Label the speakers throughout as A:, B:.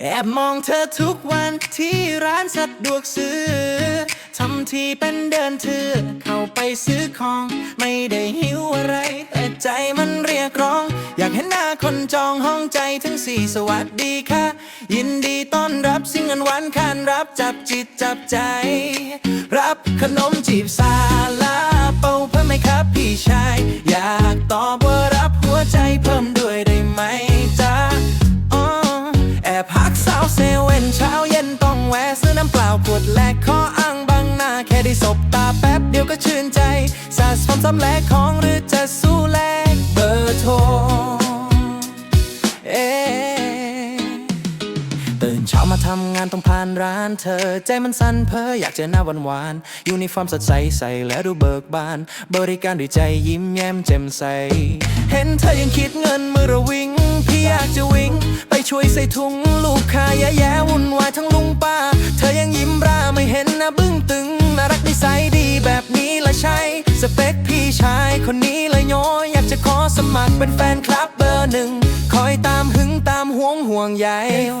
A: แอบมองเธอทุกวันที่ร้านสะดวกซื้อ ทำทีเป็นเดินถือเข้าไปซื้อของ ไม่ได้หิวอะไร แต่ใจมันเรียกร้อง อยากเห็นหน้าคนจองห้องใจทั้งสี่สวัสดีค่ะ ยินดีต้อนรับสิ่งเงินหวานคานรับจับจิตจับใจ รับขนมจีบซาลาเปาเพิ่มไหมครับพี่ชาย อยากตอบ บตาแป๊บเดียวก็ชื่นใจ สะสมซ้ำแลกของหรือจะสู้แลกเบอร์โทรเอ๊ะตื่นเช้ามาทำงานต้องผ่านร้านเธอ ใจมันสั่นเพ้ออยากเจอหน้าวันวานๆยูนิฟอร์มสดใสใส่แล้วดูเบิกบาน บริการด้วยใจยิ้มแย้มแจ่มใส เห็นเธอยังคิดเงินมือระวิง พี่อยากจะวิ่ง ไปช่วยใส่ถุง ลูกค้าแย่ๆวุ่นวายทั้งลุงป้า เธอยังยิ้มร่าไม่เห็นนะบึ้ง สเปคพี่ชายคนนี้เลยย้อยอยากจะขอสมัครเป็นแฟนคลับเบอร์หนึ่ง คอยตามหึงตามห่วงห่วงใย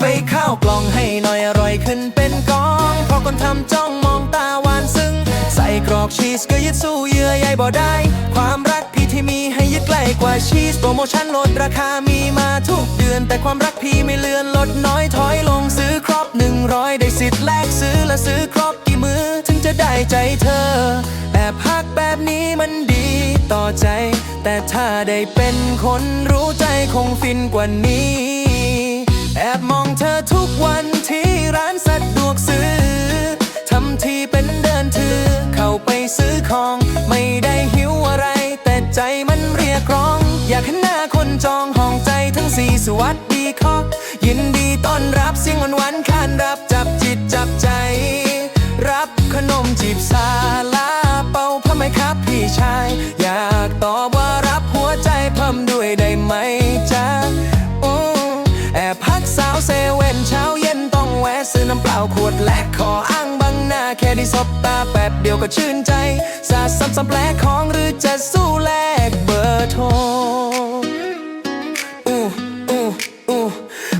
A: ไปข้าวกล่องให้หน่อยอร่อยขึ้นเป็นกองพราะคนทำจ้องมองตาหวานซึ้ง ใส่กรอกชีสก็ยึดสู้เยื่อใยบ่ได้ ความรักพี่ที่มีให้ยึดใกล้กว่าชีส โปรโมชั่นลดราคามีมาทุกเดือน แต่ความรักพี่ไม่เลือนลดน้อยถอยลงซื้อครบหนึ่งร้อยได้สิทธิ์แลกซื้อและซื้อครบ ได้ใจเธอแบบพักแบบนี้มันดีต่อใจ แต่ถ้าได้เป็นคนรู้ใจคงฟินกว่านี้ แอบมองเธอทุกวันที่ร้านสะดวกซื้อทำทีเป็นเดินถือ เข้าไปซื้อของ ไม่ได้หิวอะไร แต่ใจมันเรียกร้อง อยากเห็นหน้าคนจองห้องใจทั้งสี่สวัสดีขอยินดีต้อนรับเสียงหวานหวานๆขานรับจับจิตจับใจ น้ำเปล่าขวดแลกขออ้างบังหน้า แค่ได้สบตาแป๊บเดียวก็ชื่นใจ สาซ้ำซ้ำแปลของหรือจะสู้แลกเบอร์โทรอู้อู้อู้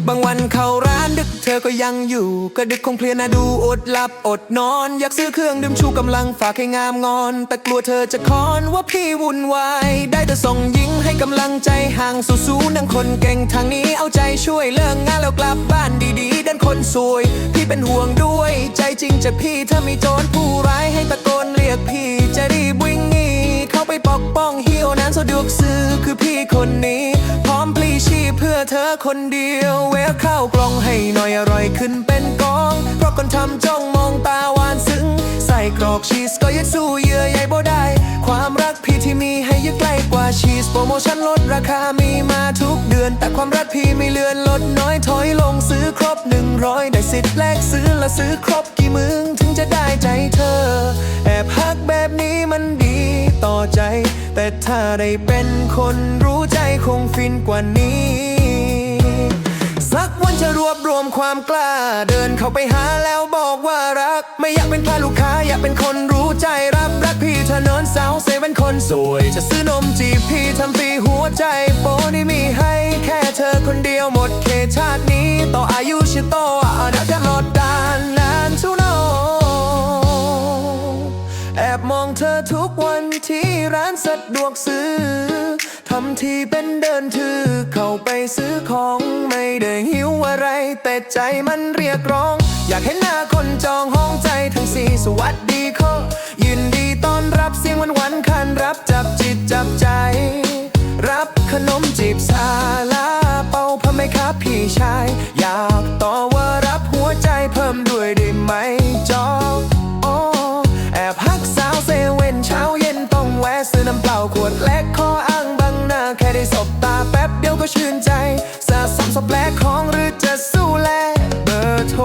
A: บางวันเข้าร้านดึกเธอก็ยังอยู่ ก็ดึกคงเพลียนะดูอดหลับอดนอน อยากซื้อเครื่องดื่มชูกำลังฝากให้งามงอน แต่กลัวเธอจะคอนว่าพี่วุ่นวายได้แต่ส่งย กำลังใจห่างสู้สู้นังคนเก่งทางนี้เอาใจช่วยเลิกงานแล้วกลับบ้านดีๆดันคนสวย พี่เป็นห่วงด้วย ใจจริงจากพี่ถ้ามีโจรผู้ร้ายให้ตะโกนเรียกพี่จะรีบวิ่งหนีเข้าไปปกป้องฮิวนั้นสะดวกซื้อคือพี่คนนี้ พร้อมปลีชีพเพื่อเธอคนเดียวแวะข้าวกล่องให้หน่อยอร่อยขึ้นเป็นกอง เพราะคนทำจ้องมองตาหวานซึ้ง ใส่กรอกชีสก็ยึดสู้เยื่อ ชีสโปรโมชั่นลดราคามีมาทุกเดือน แต่ความรักพี่ไม่เลือนลดน้อยถอยลงซื้อครบหนึ่งร้อยได้สิทธิ์แลกซื้อและซื้อครบกี่มึงถึงจะได้ใจเธอ แอบฮักแบบนี้มันดีต่อใจ แต่ถ้าได้เป็นคนรู้ใจคงฟินกว่านี้สักวันจะรวบรวมความกล้า เดินเข้าไปหาแล้วบอกว่ารัก ไม่อยากเป็นแค่ลูกค้าอยากเป็นคนรู้ใจ นนสาวเซเว่นคนสวย จะซื้อนมจีบพี่ทำฟรีหัวใจโปรนี่มีให้แค่เธอคนเดียวหมดเขตชาตินี้ ต่ออายุชิโตอาณาจะหลอดดานนานทุโนแอบมองเธอทุกวันที่ร้านสะดวกซื้อทำทีเป็นเดินถือ เข้าไปซื้อของไม่ได้หิวอะไร แต่ใจมันเรียกร้อง อยากเห็นหน้าคนจองห้องใจทั้งสี่สวัสดีขอยินดีต้อนับเสียงวันวันคันรับจับจิตจับใจ รับขนมจีบซาลาเป่าพ่อไหมครับพี่ชาย อยากต่อว่ารับหัวใจเพิ่มด้วยได้ไหมจอโอแอบฮักสาวเซเว่นเช้าเย็นต้องแวะซื้อน้ำเปล่าขวดเล็กคออ้างบังหน้าแค่ได้สบตาแป๊บเดียวก็ชื่นใจสะสมสแปรของหรือจะสู้แลเบอร์โทร